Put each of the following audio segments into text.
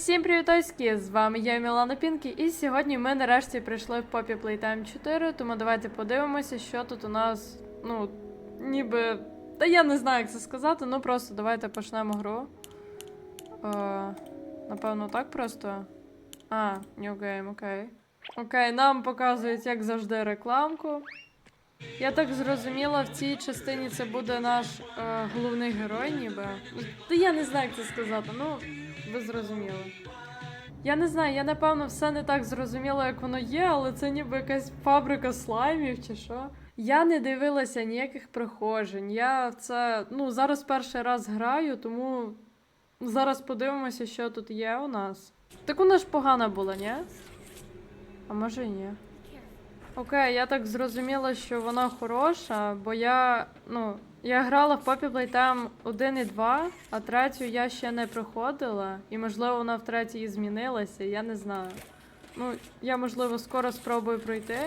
всім привітоськи! З вами я Мілана Пінкі, і сьогодні ми нарешті прийшли в Poppy Playtime 4, тому давайте подивимося, що тут у нас, ну, ніби. Та я не знаю, як це сказати, ну просто давайте почнемо гру. Е, напевно, так просто. А, New Game, окей. Окей, нам показують, як завжди, рекламку. Я так зрозуміла, в цій частині це буде наш е, головний герой, ніби. Та я не знаю, як це сказати. Ну, ви зрозуміли. Я не знаю, я напевно все не так зрозуміла, як воно є, але це ніби якась фабрика слаймів чи що. Я не дивилася ніяких проходжень. Я це ну, зараз перший раз граю, тому зараз подивимося, що тут є у нас. Так вона ж погана була, ні? А може і ні. Окей, я так зрозуміла, що вона хороша, бо я, ну, я грала в Poppy Playtime 1 і 2, а третю я ще не проходила, і можливо вона в третій змінилася, я не знаю. Ну, я можливо скоро спробую пройти.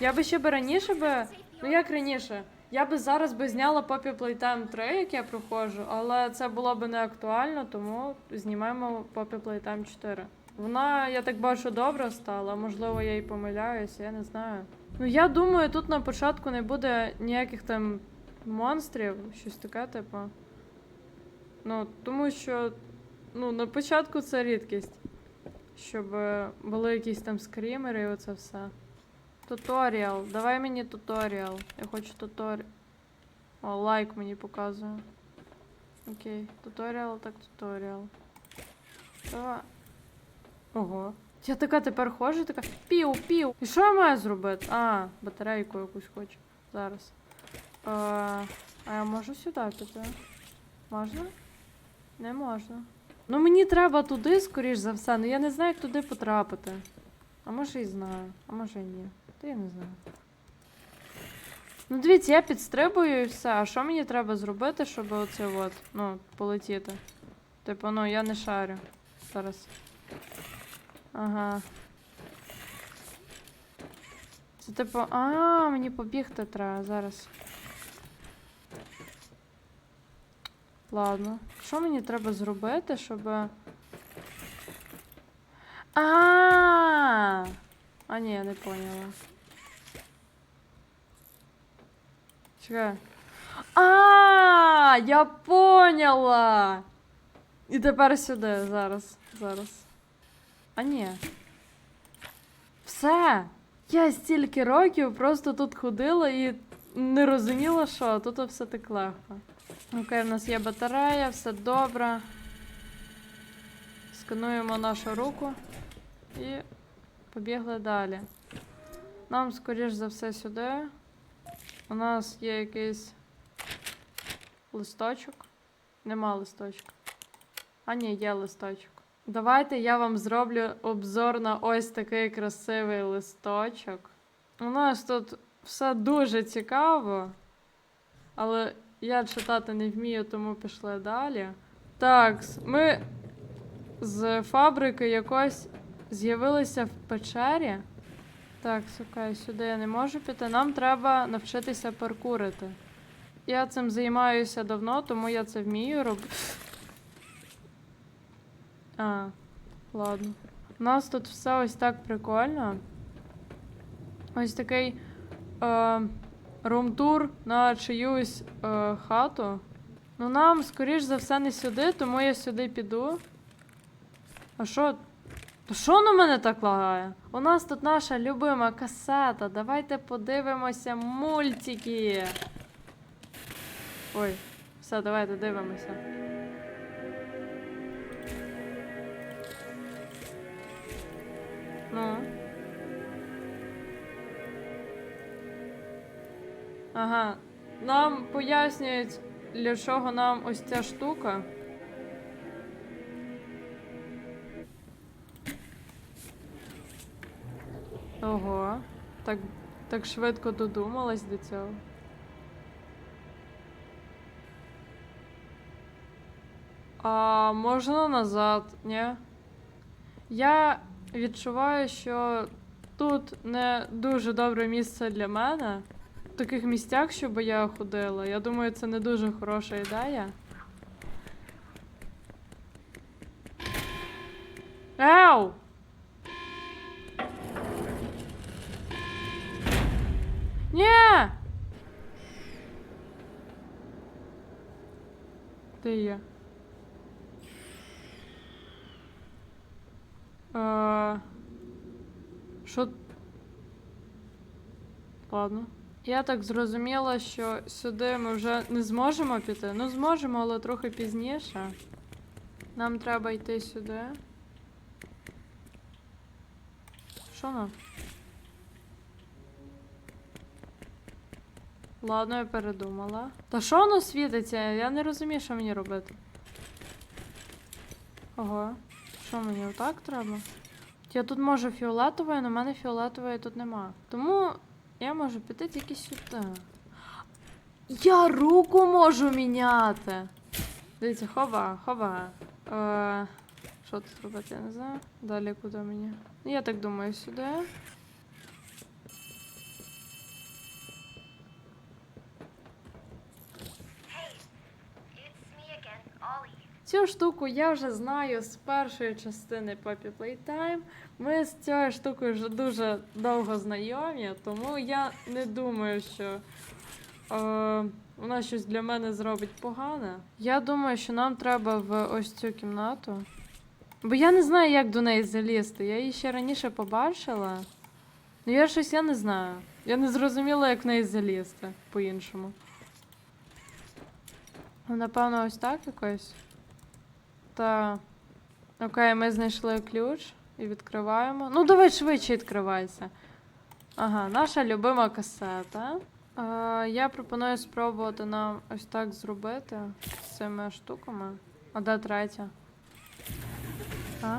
Я би ще би раніше би, ну як раніше, я би зараз би зняла Poppy Playtime 3, як я проходжу, але це було би не актуально, тому знімаємо Poppy Playtime 4. Вона, я так бачу, добра стала, можливо, я і помиляюся, я не знаю. Ну, я думаю, тут на початку не буде ніяких там монстрів, щось таке, типу. Ну, тому що ну, на початку це рідкість. Щоб е, були якісь там скрімери і оце все. Туторіал. Давай мені туторіал. Я хочу туторіал. О, лайк мені показує. Окей. Туторіал, так туторіал. Ого. Я така тепер ходжу, така пів, пів. І що я маю зробити? А, батарейку якусь хочу. Зараз. А я можу сюди піти? Можна? Не можна. Ну мені треба туди, скоріш за все, ну я не знаю, як туди потрапити. А може і знаю, а може і ні. Та я не знаю. Ну дивіться, я підстрибую і все. А що мені треба зробити, щоб оце от, ну, полетіти? Типу, ну я не шарю. Зараз. Ага. Це типу. А, мені побігти треба зараз. Ладно. Що мені треба зробити, щоб. А. А, ні, я не поняла. Чекай. А, я поняла. І тепер сюди, зараз, зараз. А ні. Все. Я стільки років просто тут ходила і не розуміла, що а тут все так легко. Окей, в нас є батарея, все добре. Скануємо нашу руку і побігли далі. Нам, скоріш за все, сюди. У нас є якийсь листочок. Нема листочка. А ні, є листочок. Давайте я вам зроблю обзор на ось такий красивий листочок. У нас тут все дуже цікаво, але я читати не вмію, тому пішли далі. Так, ми з фабрики якось з'явилися в печері. Так, окей, сюди я не можу піти. Нам треба навчитися паркурити. Я цим займаюся давно, тому я це вмію робити. А, ладно. У нас тут все ось так прикольно. Ось такий е, румтур на чиюсь е, хату. Ну нам, скоріш за все, не сюди, тому я сюди піду. А що? Та що на мене так лагає? У нас тут наша любима касета. Давайте подивимося мультики. Ой, все, давайте дивимося. Ну. Ага. Нам пояснюють, для чого нам ось ця штука. Ого. Так, так швидко додумалась до цього. А можна назад, ні? Я відчуваю, що тут не дуже добре місце для мене. Таких місцях, щоб я ходила. Я думаю, це не дуже хороша ідея. Ау! Ні! Де я? Е, Що? Ладно. Я так зрозуміла, що сюди ми вже не зможемо піти. Ну, зможемо, але трохи пізніше. Нам треба йти сюди. Що нам? Ладно, я передумала. Та що воно світиться? Я не розумію, що мені робити. Ого. Що мені отак треба? Я тут можу фіолетовою, але в мене фіолетової тут нема. Тому я можу піти тільки сюди. Я руку можу міняти. Дивіться, хова, хова. Е, що тут робити, я не знаю. Далі куди мені? Ну, я так думаю, сюди. Цю штуку я вже знаю з першої частини Poppy Playtime. Ми з цією штукою вже дуже довго знайомі, тому я не думаю, що е, вона щось для мене зробить погане. Я думаю, що нам треба в ось цю кімнату. Бо я не знаю, як до неї залізти. Я її ще раніше побачила. Ну я щось я не знаю. Я не зрозуміла, як в неї залізти по-іншому. Ну, Напевно, ось так якось. Та. Окей, ми знайшли ключ і відкриваємо. Ну, давай швидше відкривайся. Ага, наша любима касета. Е, я пропоную спробувати нам ось так зробити з цими штуками. А де третя? А.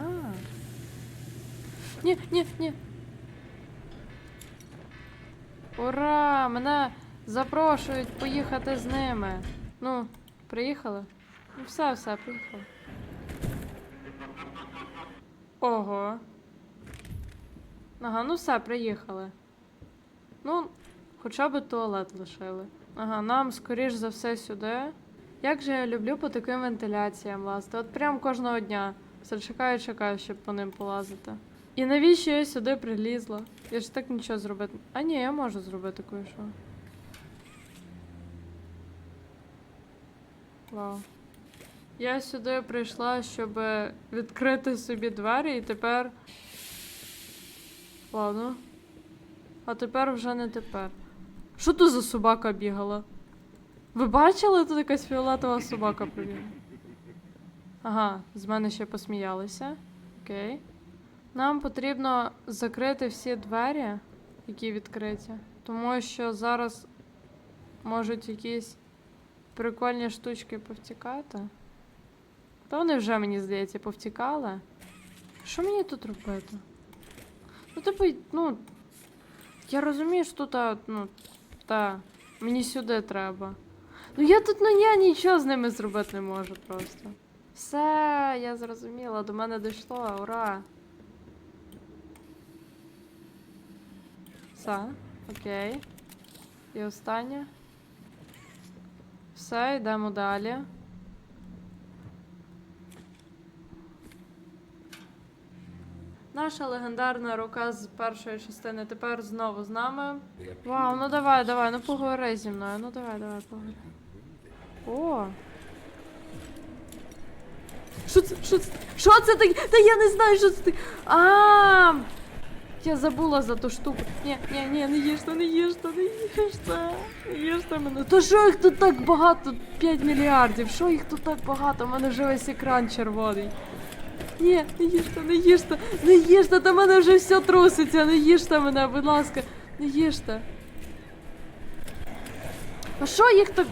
Ні, ні, ні. Ура! Мене запрошують поїхати з ними. Ну, приїхали? Ну, все, все, приїхали. Ого. Ага, ну все, приїхали. Ну, хоча б туалет лишили. Ага, нам скоріш за все сюди. Як же я люблю по таким вентиляціям лазити. От прям кожного дня. Все чекаю, чекаю, щоб по ним полазити. І навіщо я сюди прилізла? Я ж так нічого зробити. А ні, я можу зробити кое-що. Вау. Я сюди прийшла, щоб відкрити собі двері, і тепер. Ладно. А тепер вже не тепер. Що тут за собака бігала? Ви бачили, тут якась фіолетова собака пробігла? Ага, з мене ще посміялися. Окей. Нам потрібно закрити всі двері, які відкриті. Тому що зараз можуть якісь прикольні штучки повтікати. Та вони вже, мені здається, повтікали. Що мені тут робити? Ну, типу, ну. Я розумію, що тут, ну, та, мені сюди треба. Ну я тут, ну я нічого з ними зробити не можу просто. Все, я зрозуміла, до мене дійшло, ура. Все, окей. І останнє. Все, йдемо далі. Наша легендарна рука з першої частини тепер знову з нами. Вау, ну давай, давай, ну поговори зі мною. Ну давай, давай, поговори. О. Що це? Що це? Що це таке? Та я не знаю, що це таке. А! Я забула за ту штуку. Ні, ні, ні, не їжте, не їжте, не їжте. Не їжте мене. То що їх тут так багато? 5 мільярдів. Що їх тут так багато? У мене вже весь екран червоний. Ні, не їжте, не їжте, не їжте, та мене вже все труситься, не їжте мене, будь ласка, не їжте. А що їх так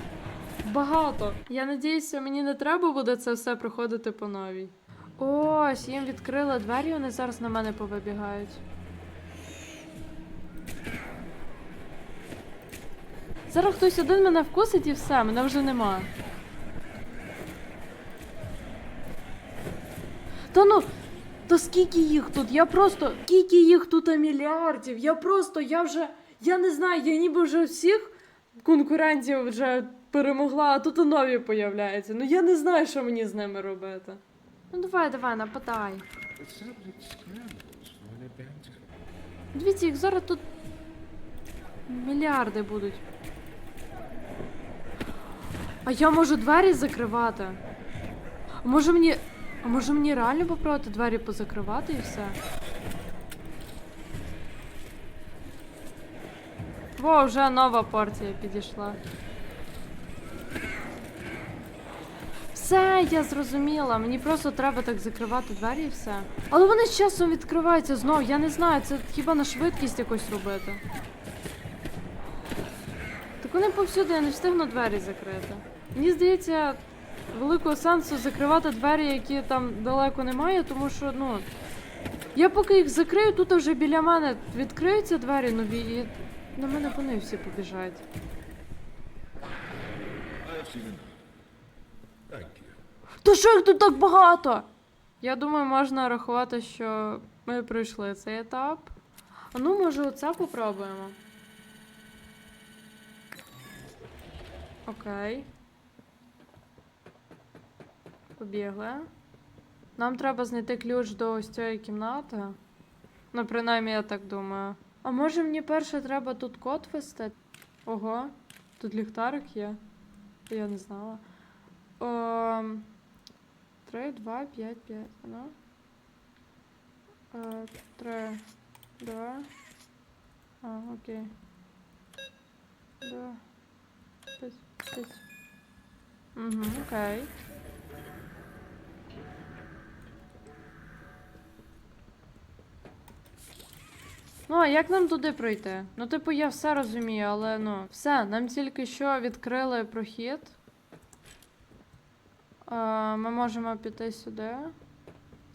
багато? Я надіюся, мені не треба буде це все проходити по новій. Ось, їм відкрили двері, вони зараз на мене повибігають. Зараз хтось один мене вкусить і все, мене вже нема. Та ну, та скільки їх тут? Я просто. Скільки їх тут мільярдів? Я просто, я вже. Я не знаю, я ніби вже всіх конкурентів вже перемогла, а тут і нові появляються. Ну я не знаю, що мені з ними робити. Ну давай, давай, нападай. Дивіться, їх зараз тут мільярди будуть. А я можу двері закривати. А може мені. А може мені реально попробувати двері позакривати і все? Во, вже нова порція підійшла. Все, я зрозуміла. Мені просто треба так закривати двері і все. Але вони з часом відкриваються знов. Я не знаю, це хіба на швидкість якось робити. Так вони повсюди, я не встигну двері закрити. Мені здається, великого сенсу закривати двері, які там далеко немає, тому що, ну. Я поки їх закрию, тут вже біля мене відкриються двері нові і на мене вони всі побіжать. То що їх тут так багато? Я думаю, можна рахувати, що ми пройшли цей етап. А ну, може, оце попробуємо. Окей. Побігли. Нам треба знайти ключ до ось цієї кімнати. Ну, принаймні, я так думаю. А може мені перше треба тут код ввести? Ого, тут ліхтарик є. Я не знала. Ем, 3, 2, 5, 5, ну. Е, 3, 2. А, окей. 2, 5, 5. Угу, окей. Ну, а як нам туди пройти? Ну, типу, я все розумію, але ну, все, нам тільки що відкрили прохід. А, ми можемо піти сюди.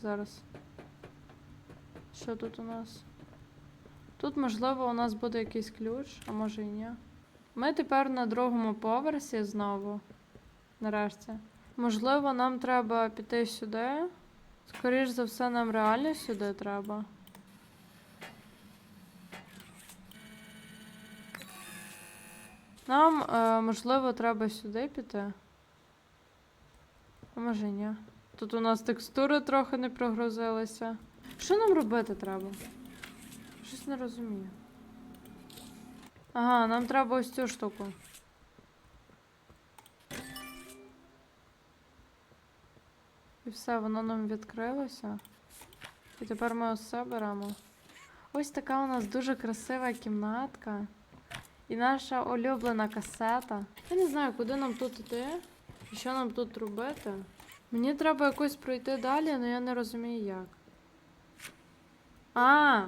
Зараз. Що тут у нас? Тут, можливо, у нас буде якийсь ключ, а може і ні. Ми тепер на другому поверсі знову. Нарешті. Можливо, нам треба піти сюди. Скоріш за все, нам реально сюди треба. Нам, е, можливо, треба сюди піти. А може ні. Тут у нас текстури трохи не прогрузилися. Що нам робити треба? Щось не розумію. Ага, нам треба ось цю штуку. І все, воно нам відкрилося. І тепер ми ось це беремо. Ось така у нас дуже красива кімнатка. І наша улюблена касета. Я не знаю, куди нам тут іти. І що нам тут робити? Мені треба якось пройти далі, але я не розумію як. А!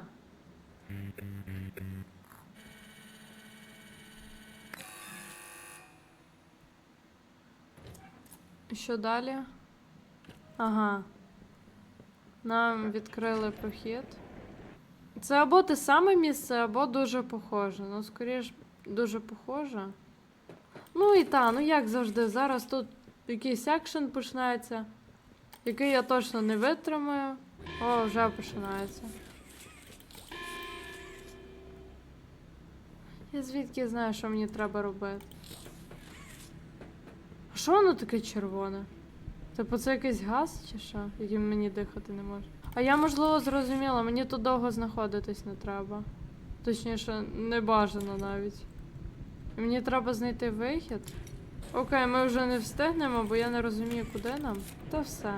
І Що далі? Ага. Нам відкрили прохід. Це або те саме місце, або дуже похоже. Ну, скоріш, дуже похоже. Ну і та, ну як завжди, зараз тут якийсь екшен починається, який я точно не витримаю. О, вже починається. Я звідки знаю, що мені треба робити. А що воно таке червоне? Типу це якийсь газ чи що, яким мені дихати не може? А я, можливо, зрозуміла, мені тут довго знаходитись не треба. Точніше, не бажано навіть. Мені треба знайти вихід. Окей, ми вже не встигнемо, бо я не розумію, куди нам. Та все.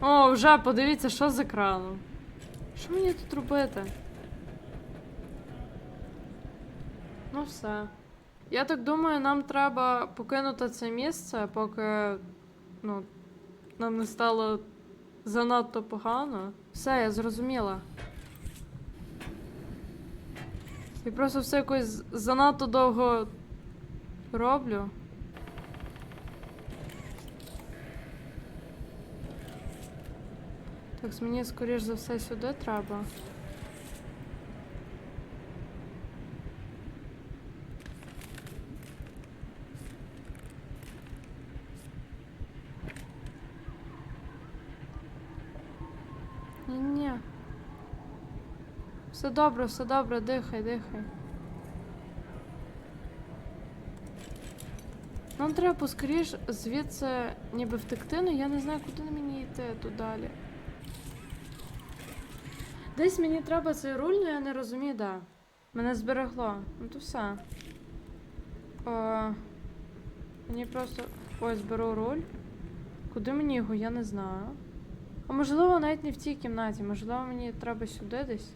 О, вже подивіться, що з екраном. Що мені тут робити? Ну все. Я так думаю, нам треба покинути це місце, поки ну, нам не стало занадто погано. Все, я зрозуміла. Я просто все якось занадто довго роблю. Так, мені скоріш за все сюди треба. Все добре, все добре, дихай, дихай. Нам треба поскоріш звідси ніби втекти, але я не знаю, куди мені йти тут далі? Десь мені треба цей руль, але я не розумію, де. Мене зберегло. Ну то все. О, мені просто. Ось беру руль. Куди мені його, я не знаю. А можливо, навіть не в тій кімнаті, можливо, мені треба сюди десь.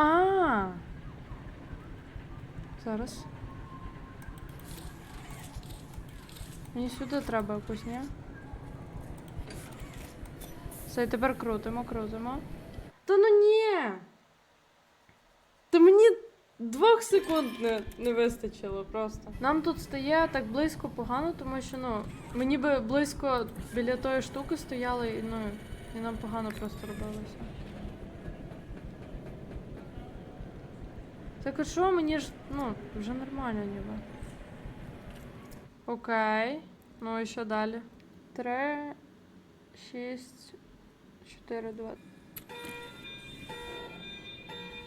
А. Зараз. Мені сюди треба якось, ні? Все, і тепер крутимо, крутимо. Та ну ні! Та мені двох секунд не, не вистачило просто. Нам тут стає так близько погано, тому що ну, мені би близько біля тої штуки стояли, ну, і нам погано просто робилося. Так а що, мені ж, ну, вже нормально ніби. Окей. Ну і що далі? Три, шість, чотири, два.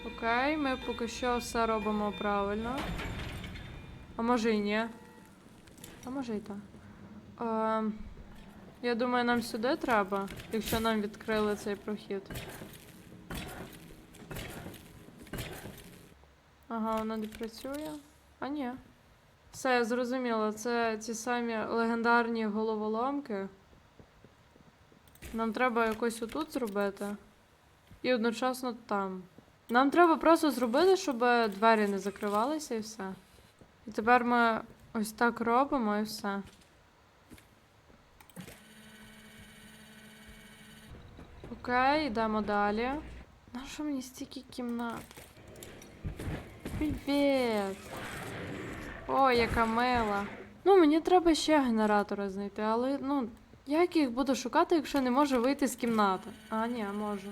Окей, ми поки що все робимо правильно. А може і ні. А може і так. Ем, я думаю, нам сюди треба, якщо нам відкрили цей прохід. Ага, вона не працює. А ні. Все, я зрозуміла. Це ті самі легендарні головоломки. Нам треба якось отут зробити. І одночасно там. Нам треба просто зробити, щоб двері не закривалися і все. І тепер ми ось так робимо і все. Окей, йдемо далі. Нащо мені стільки кімнат? Привіт! Ой, яка мила. Ну, мені треба ще генератора знайти, але ну, як їх буду шукати, якщо не можу вийти з кімнати? А, ні, можу.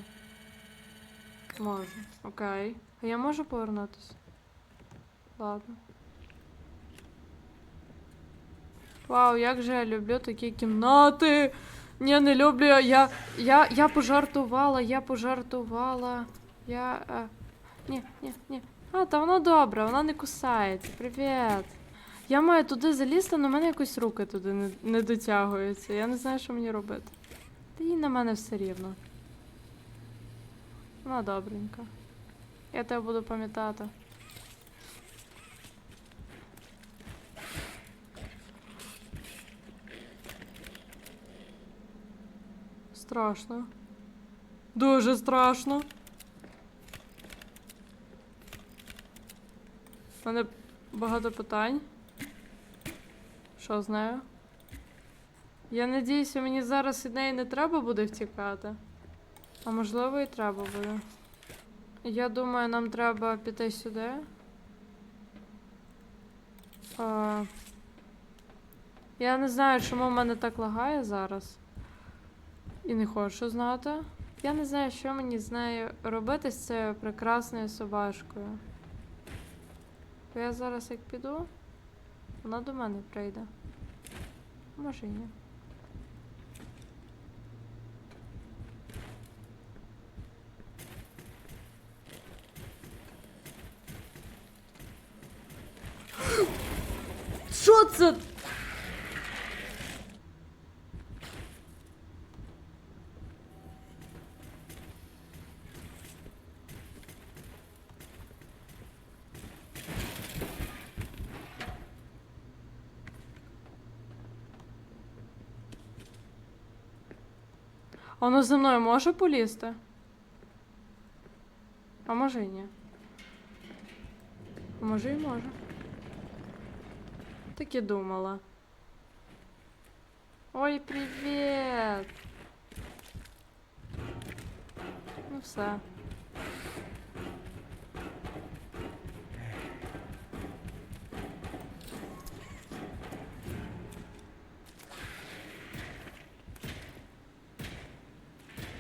Можу. Окей. А я можу повернутися? Ладно. Вау, як же я люблю такі кімнати. Ні, не люблю. Я. Я. Я пожартувала, я пожартувала. Я. Е... Ні, ні, ні. А, та вона добра, вона не кусається. Привіт. Я маю туди залізти, але в мене якось руки туди не, не дотягуються. Я не знаю, що мені робити. Та їй на мене все рівно. Вона добренька. Я тебе буду пам'ятати. Страшно. Дуже страшно. У мене багато питань. Що з нею? Я надіюся, мені зараз від неї не треба буде втікати. А можливо і треба буде. Я думаю, нам треба піти сюди. А... Я не знаю, чому в мене так лагає зараз. І не хочу знати. Я не знаю, що мені з нею робити з цією прекрасною собачкою. Бо я зараз як піду, вона до мене прийде. Може і ні. Що це? Воно за мною може полізти? А може і ні. А може і може. Так і думала. Ой, привіт! Ну все.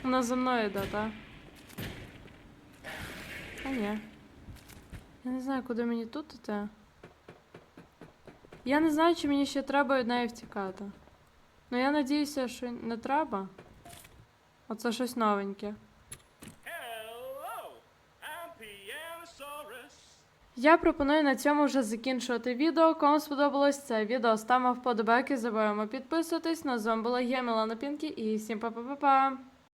Вона за мною йде, так? А ні. Я не знаю, куди мені тут іти. Я не знаю, чи мені ще треба від неї втікати. Ну я надіюся, що не треба. Оце щось новеньке. Я пропоную на цьому вже закінчувати відео. Кому сподобалось це відео, ставимо вподобайки, забуваємо підписуватись. На з вами була я, Мілана Пінкі, і всім па-па-па-па!